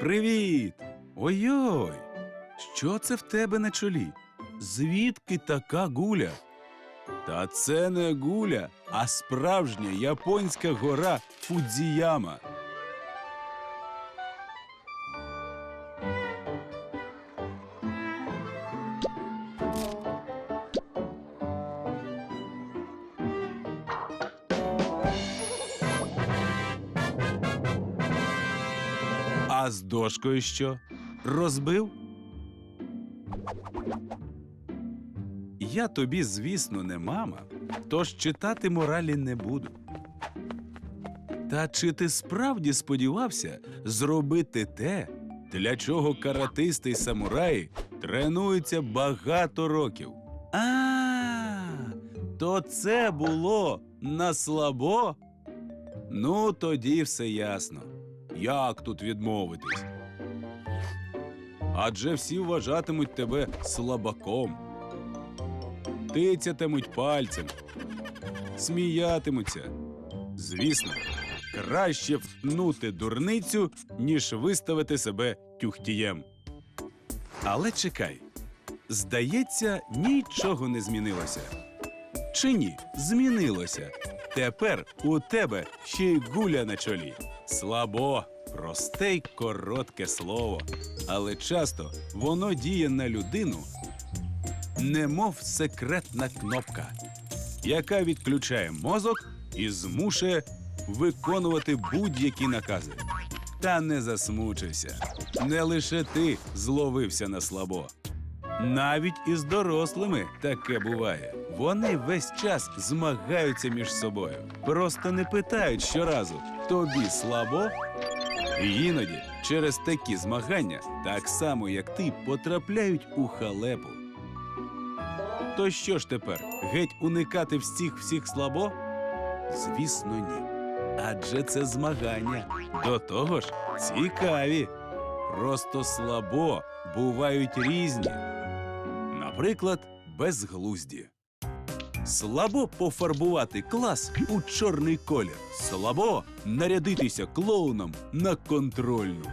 Привіт! Ой-ой! Що це в тебе на чолі? Звідки така гуля? Та це не гуля, а справжня японська гора Фудзіяма. А з дошкою що? Розбив? Я тобі, звісно, не мама, тож читати моралі не буду. Та чи ти справді сподівався зробити те, для чого каратисти й самураї тренуються багато років? А, то це було на слабо? Ну, тоді все ясно. Як тут відмовитись? Адже всі вважатимуть тебе слабаком, тицятимуть пальцем, сміятимуться. Звісно, краще втнути дурницю, ніж виставити себе тюхтієм. Але чекай, здається, нічого не змінилося. Чи ні, змінилося. Тепер у тебе ще й гуля на чолі. Слабо, просте й коротке слово, але часто воно діє на людину, немов секретна кнопка, яка відключає мозок і змушує виконувати будь-які накази. Та не засмучуйся. Не лише ти зловився на слабо. Навіть із дорослими таке буває. Вони весь час змагаються між собою. Просто не питають щоразу тобі слабо. І іноді через такі змагання, так само як ти, потрапляють у халепу. То що ж тепер, геть уникати всіх всіх слабо? Звісно, ні. Адже це змагання. До того ж, цікаві. Просто слабо бувають різні. Наприклад, безглузді. Слабо пофарбувати клас у чорний колір. Слабо нарядитися клоуном на контрольну.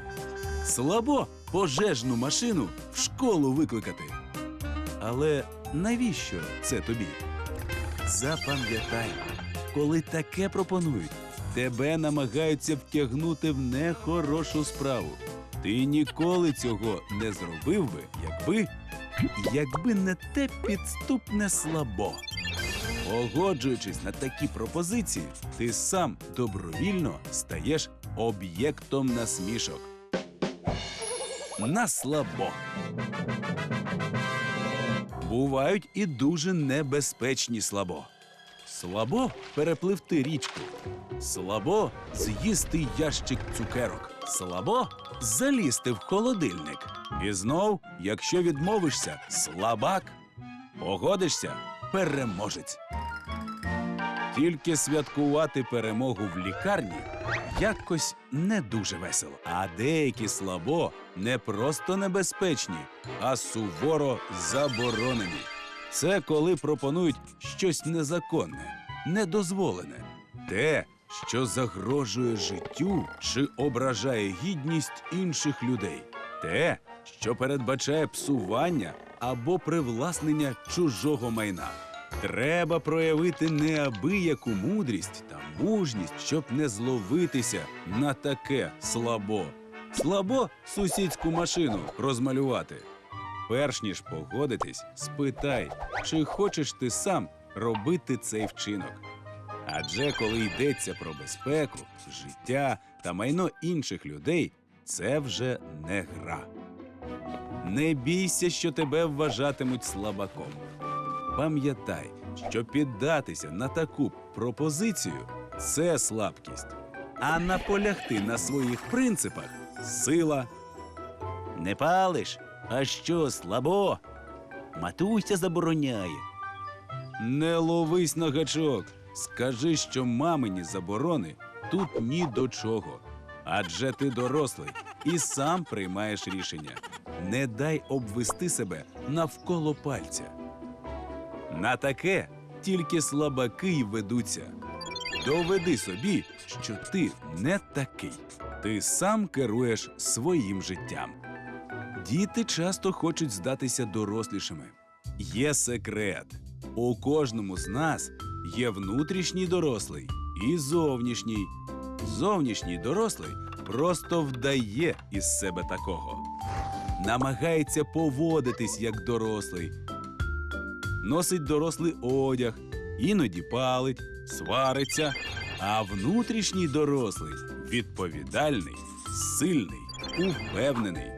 Слабо пожежну машину в школу викликати. Але навіщо це тобі? Запам'ятай, коли таке пропонують, тебе намагаються втягнути в нехорошу справу. Ти ніколи цього не зробив би, якби якби не те підступне слабо. Погоджуючись на такі пропозиції, ти сам добровільно стаєш об'єктом насмішок. На слабо. Бувають і дуже небезпечні слабо. Слабо перепливти річку. Слабо з'їсти ящик цукерок. Слабо залізти в холодильник. І знов, якщо відмовишся, слабак. Погодишся переможець. Тільки святкувати перемогу в лікарні якось не дуже весело. А деякі слабо не просто небезпечні, а суворо заборонені. Це коли пропонують щось незаконне, недозволене, те, що загрожує життю чи ображає гідність інших людей, те, що передбачає псування або привласнення чужого майна. Треба проявити неабияку мудрість та мужність, щоб не зловитися на таке слабо. Слабо сусідську машину розмалювати. Перш ніж погодитись, спитай, чи хочеш ти сам робити цей вчинок. Адже коли йдеться про безпеку, життя та майно інших людей, це вже не гра. Не бійся, що тебе вважатимуть слабаком. Пам'ятай, що піддатися на таку пропозицію це слабкість, а наполягти на своїх принципах сила. Не палиш, а що слабо? Матуся забороняє. Не ловись на гачок. Скажи, що мамині заборони тут ні до чого. Адже ти дорослий і сам приймаєш рішення. Не дай обвести себе навколо пальця. На таке тільки слабаки й ведуться. Доведи собі, що ти не такий. Ти сам керуєш своїм життям. Діти часто хочуть здатися дорослішими. Є секрет. У кожному з нас є внутрішній дорослий і зовнішній. Зовнішній дорослий просто вдає із себе такого, намагається поводитись як дорослий, носить дорослий одяг, іноді палить, свариться. А внутрішній дорослий відповідальний, сильний, упевнений.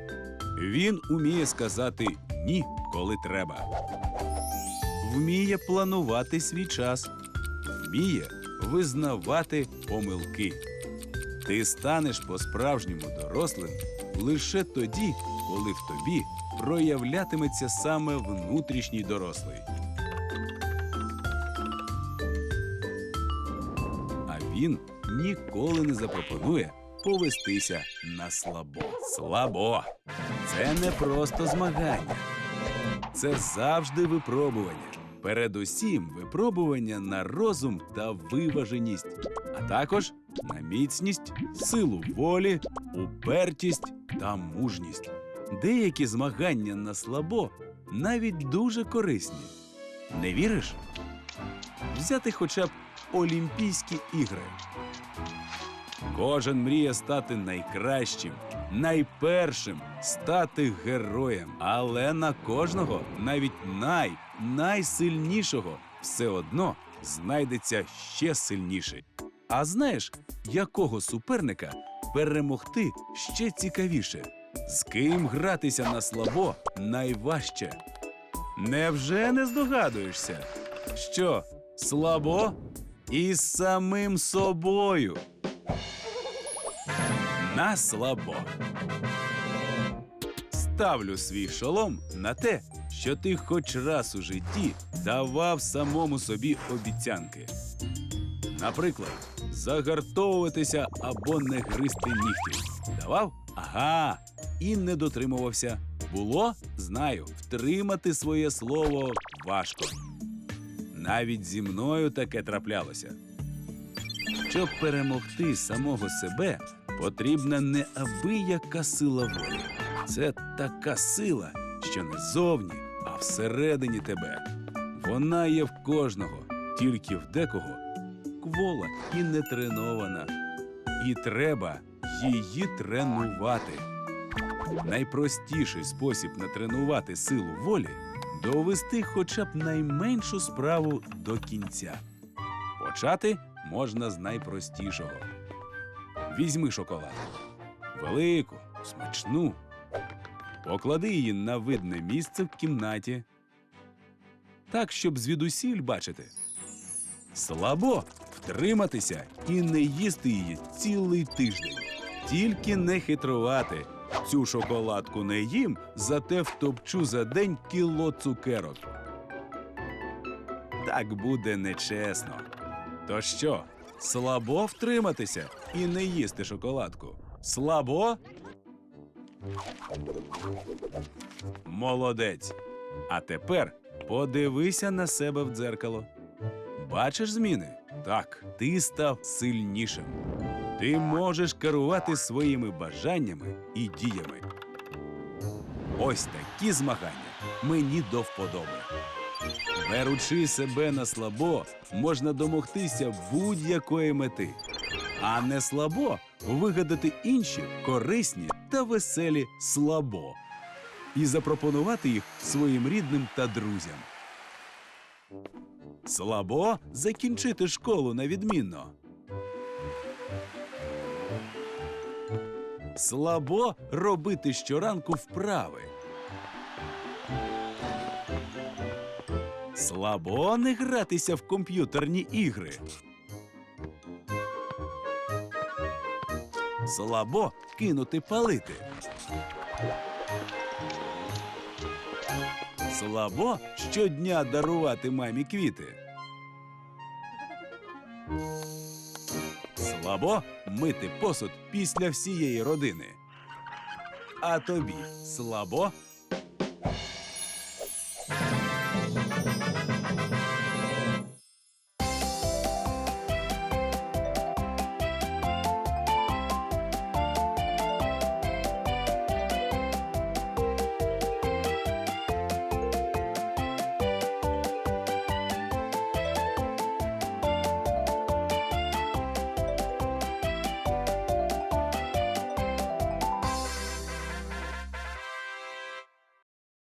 Він уміє сказати ні, коли треба. Вміє планувати свій час, вміє визнавати помилки. Ти станеш по-справжньому дорослим лише тоді, коли в тобі проявлятиметься саме внутрішній дорослий. А він ніколи не запропонує повестися на слабо. Слабо. Це не просто змагання. Це завжди випробування. Передусім випробування на розум та виваженість, а також на міцність, силу волі, упертість та мужність. Деякі змагання на слабо навіть дуже корисні. Не віриш? Взяти хоча б Олімпійські ігри. Кожен мріє стати найкращим, найпершим, стати героєм. Але на кожного, навіть най, найсильнішого, все одно знайдеться ще сильніший. А знаєш, якого суперника перемогти ще цікавіше? З ким гратися на слабо найважче? Невже не здогадуєшся? Що слабо із самим собою? На слабо. Ставлю свій шолом на те, що ти хоч раз у житті давав самому собі обіцянки. Наприклад, загартовуватися або не гризти нігті. Давав? Ага. І не дотримувався. Було? Знаю. Втримати своє слово важко. Навіть зі мною таке траплялося. Щоб перемогти самого себе, потрібна неабияка сила волі. Це така сила, що не зовні, а всередині тебе. Вона є в кожного, тільки в декого квола і не тренована. І треба її тренувати. Найпростіший спосіб натренувати силу волі довести хоча б найменшу справу до кінця. Почати можна з найпростішого. Візьми шоколадку. Велику, смачну. Поклади її на видне місце в кімнаті. Так, щоб звідусіль бачити. Слабо втриматися і не їсти її цілий тиждень. Тільки не хитрувати. Цю шоколадку не їм, зате втопчу за день кіло цукерок. Так буде нечесно. То що, слабо втриматися і не їсти шоколадку? Слабо? Молодець. А тепер подивися на себе в дзеркало. Бачиш зміни? Так, ти став сильнішим. Ти можеш керувати своїми бажаннями і діями. Ось такі змагання мені до вподоби. Беручи себе на слабо, можна домогтися будь-якої мети, а не слабо вигадати інші корисні та веселі слабо і запропонувати їх своїм рідним та друзям. Слабо закінчити школу на відмінно. Слабо робити щоранку вправи. Слабо не гратися в комп'ютерні ігри. Слабо кинути палити. Слабо щодня дарувати мамі квіти. Слабо мити посуд після всієї родини. А тобі слабо